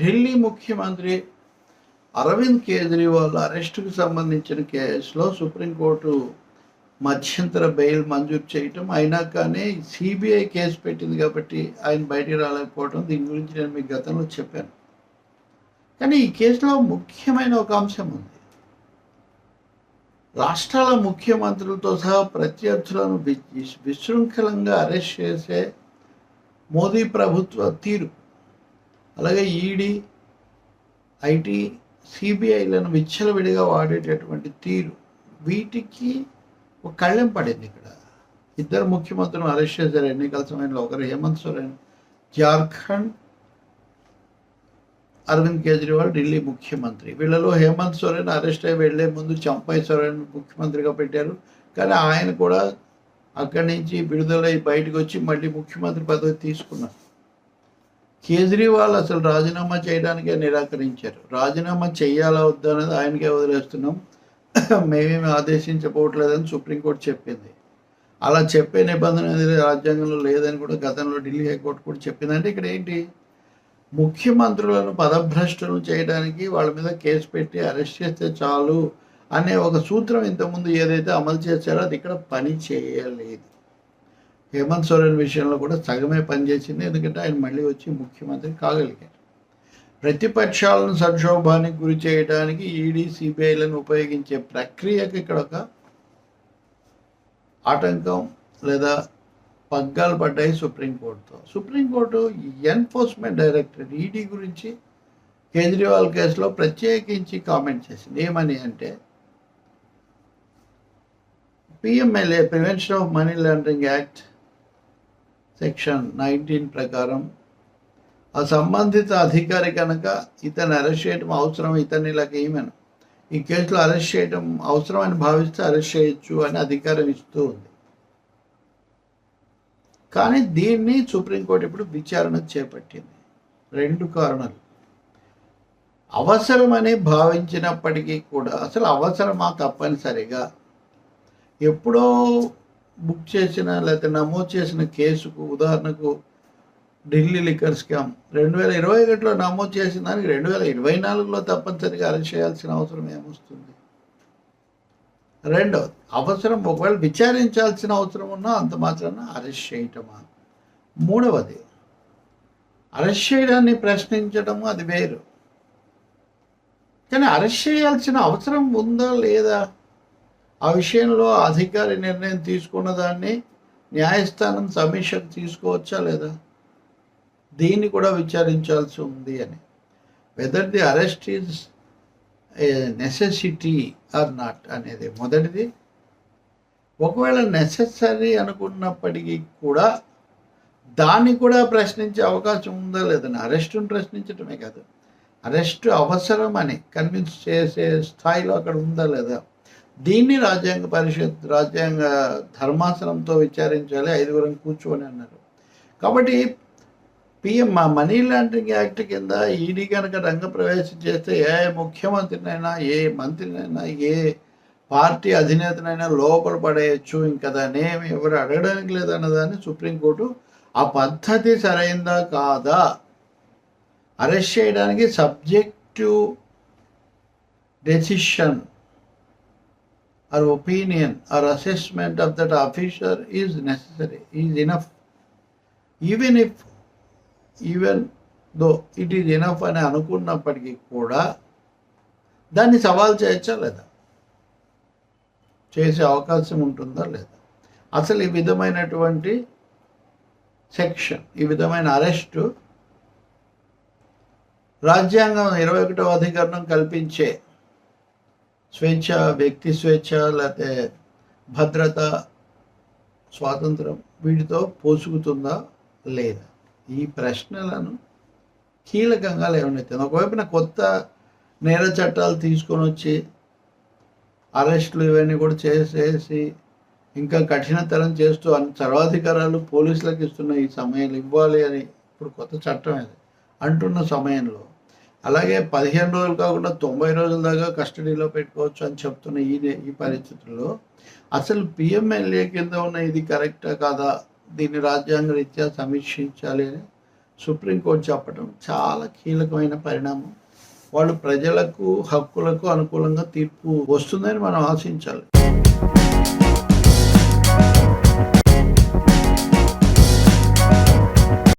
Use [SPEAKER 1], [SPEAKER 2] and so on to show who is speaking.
[SPEAKER 1] ఢిల్లీ ముఖ్యమంత్రి అరవింద్ కేజ్రీవాల్ అరెస్టుకు సంబంధించిన కేసులో సుప్రీంకోర్టు మధ్యంతర బెయిల్ మంజూరు చేయటం. అయినా కానీ సిబిఐ కేసు పెట్టింది కాబట్టి ఆయన బయటికి రాలేకపోవడం దీని గురించి నేను మీకు గతంలో చెప్పాను. కానీ ఈ కేసులో ముఖ్యమైన ఒక అంశం ఉంది. రాష్ట్రాల ముఖ్యమంత్రులతో సహా ప్రత్యర్థులను విశృంఖలంగా అరెస్ట్ చేసే మోదీ ప్రభుత్వ తీరు. అలాగే ఈడీ ఐటీ సిబిఐలను విచ్చలవిడిగా వాడేటటువంటి తీరు. వీటికి ఒక కళ్ళెం పడింది ఇక్కడ. ఇద్దరు ముఖ్యమంత్రులను అరెస్ట్ చేశారు. ఎన్నికల సమయంలో ఒకరు హేమంత్ సోరెన్ జార్ఖండ్ అరవింద్ కేజ్రీవాల్ ఢిల్లీ ముఖ్యమంత్రి. వీళ్ళలో హేమంత్ సోరెన్ అరెస్ట్ అయ్యి వెళ్ళే ముందు చంపై సోరెన్ ముఖ్యమంత్రిగా పెట్టారు. కానీ ఆయన కూడా అక్కడి నుంచి విడుదలై బయటకు వచ్చి మళ్ళీ ముఖ్యమంత్రి పదవి తీసుకున్నారు. కేజ్రీవాల్ అసలు రాజీనామా చేయడానికే నిరాకరించారు. రాజీనామా చేయాలా వద్దా అనేది ఆయనకే వదిలేస్తున్నాం. మేమేమి ఆదేశించకపోవట్లేదని సుప్రీంకోర్టు చెప్పింది. అలా చెప్పే నిబంధన అనేది రాజ్యాంగంలో లేదని కూడా గతంలో ఢిల్లీ హైకోర్టు కూడా చెప్పింది. అంటే ఇక్కడ ఏంటి? ముఖ్యమంత్రులను పదభ్రష్టులను చేయడానికి వాళ్ళ మీద కేసు పెట్టి అరెస్ట్ చేస్తే చాలు అనే ఒక సూత్రం ఇంతకుముందు ఏదైతే అమలు చేశారో అది ఇక్కడ పని చేయలేదు. హేమంత్ సోరెన్ విషయంలో కూడా సగమే పనిచేసింది. ఎందుకంటే ఆయన మళ్ళీ వచ్చి ముఖ్యమంత్రి కాగలిగారు. ప్రతిపక్షాలను సంక్షోభానికి గురి చేయడానికి ఈడీ సిబిఐలను ఉపయోగించే ప్రక్రియకి ఇక్కడ ఒక ఆటంకం లేదా పగ్గాలు పడ్డాయి సుప్రీంకోర్టుతో. Supreme court enforcement directorate ED గురించి కేజ్రీవాల్ కేసులో ప్రత్యేకించి కామెంట్ చేసింది. ఏమని అంటే PMLA prevention of money laundering act section nineteen ప్రకారం ఆ సంబంధిత అధికారి కనుక ఇతను అరెస్ట్ చేయడం అవసరం ఇతన్ని ఇలాగ ఏమైనా ఈ కేసులో అరెస్ట్ చేయడం అవసరం అని భావిస్తే అరెస్ట్ చేయొచ్చు అని అధికారం ఇస్తూ ఉంది. కానీ దీన్ని సుప్రీంకోర్టు ఇప్పుడు విచారణ చేపట్టింది. రెండు కారణాలు. అవసరమని భావించినప్పటికీ కూడా అసలు అవసరమా తప్పనిసరిగా? ఎప్పుడో బుక్ చేసిన లేకపోతే నమోదు చేసిన కేసుకు ఉదాహరణకు ఢిల్లీ లిక్కర్ స్కామ్. రెండు వేల ఇరవై ఒకటిలో నమోదు చేసిన దానికి రెండు వేల ఇరవై నాలుగులో తప్పనిసరిగా అరెస్ట్ చేయాల్సిన అవసరం ఏమొస్తుంది? రెండవది అవసరం ఒకవేళ విచారించాల్సిన అవసరం ఉన్నా అంత మాత్రాన అరెస్ట్ చేయటమా? మూడవది అరెస్ట్ చేయడాన్ని ప్రశ్నించడము అది వేరు. కానీ అరెస్ట్ చేయాల్సిన అవసరం ఉందా లేదా? ఆ విషయంలో అధికారి నిర్ణయం తీసుకున్న దాన్ని న్యాయస్థానం సమీక్షకు తీసుకోవచ్చా లేదా? దీన్ని కూడా విచారించాల్సి ఉంది అని. Whether the arrest is necessity or not అనేది మొదటిది. ఒకవేళ నెసెసరీ అనుకున్నప్పటికీ కూడా దాన్ని కూడా ప్రశ్నించే అవకాశం ఉందా లేదని అరెస్టును ప్రశ్నించడమే కాదు. అరెస్టు అవసరం అని కన్విన్స్ చేసే స్థాయిలో అక్కడ ఉందా లేదా? దీన్ని రాజ్యాంగ పరిషత్ రాజ్యాంగ ధర్మాసనంతో విచారించాలి ఐదుగురం కూర్చొని అన్నారు. కాబట్టి పిఎం మనీ లాండరింగ్ యాక్ట్ కింద ఈడీ కనుక రంగప్రవేశం చేస్తే ఏ ముఖ్యమంత్రినైనా ఏ మంత్రినైనా ఏ పార్టీ అధినేతనైనా లోపల పడేయచ్చు. ఇంకా దాన్ని ఏమి ఎవరు అడగడానికి లేదన్నదాన్ని సుప్రీంకోర్టు ఆ పద్ధతి సరైందా కాదా? అరెస్ట్ చేయడానికి subjective decision or opinion or assessment of that officer is necessary is enough even if even though it is enough అని అనుకున్నప్పటికీ కూడా దాన్ని సవాల్ చేయొచ్చా లేదా? చేసే అవకాశం ఉంటుందా లేదా? అసలు ఈ విధమైనటువంటి సెక్షన్ ఈ విధమైన అరెస్టు రాజ్యాంగం ఇరవై ఒకటవ అధికరణం కల్పించే స్వేచ్ఛ వ్యక్తి స్వేచ్ఛ లేకపోతే భద్రత స్వాతంత్రం వీటితో పోసుకుతుందా? లేదా? ఈ ప్రశ్నలను కీలకంగా లేవనెత్తింది. ఒకవైపున కొత్త నేర చట్టాలు తీసుకొని వచ్చి అరెస్టులు ఇవన్నీ కూడా చేసేసి ఇంకా కఠినతరం చేస్తూ అన్ని సర్వాధికారాలు పోలీసులకు ఇస్తున్న ఈ సమయంలో ఇవ్వాలి అని ఇప్పుడు కొత్త చట్టం అది అంటున్న సమయంలో అలాగే పదిహేను రోజులు కాకుండా తొంభై రోజుల దాకా కస్టడీలో పెట్టుకోవచ్చు అని చెప్తున్న ఈ ఈ పరిస్థితుల్లో అసలు పిఎంఎల్ఏ కింద ఉన్న ఇది కరెక్టా కాదా? దీన్ని రాజ్యాంగ రీత్యా సమీక్షించాలి అని సుప్రీంకోర్టు చెప్పడం చాలా కీలకమైన పరిణామం. వాళ్ళు ప్రజలకు హక్కులకు అనుకూలంగా తీర్పు వస్తుందని మనం ఆశించాలి.